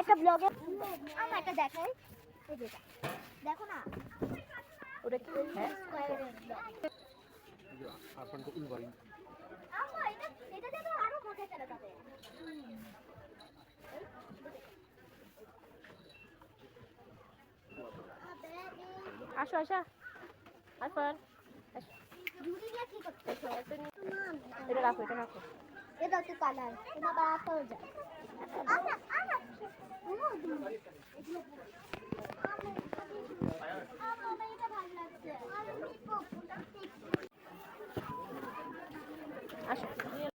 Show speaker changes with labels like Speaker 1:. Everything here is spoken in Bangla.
Speaker 1: একটা ব্লগে আচ্ছা, আমার একটা দেখাই।
Speaker 2: আসো আসা।
Speaker 1: আসর
Speaker 2: এটা রাখো এটা রাখো।
Speaker 1: এটা হচ্ছে কালার তোমার বাবা যায়
Speaker 2: Gracias.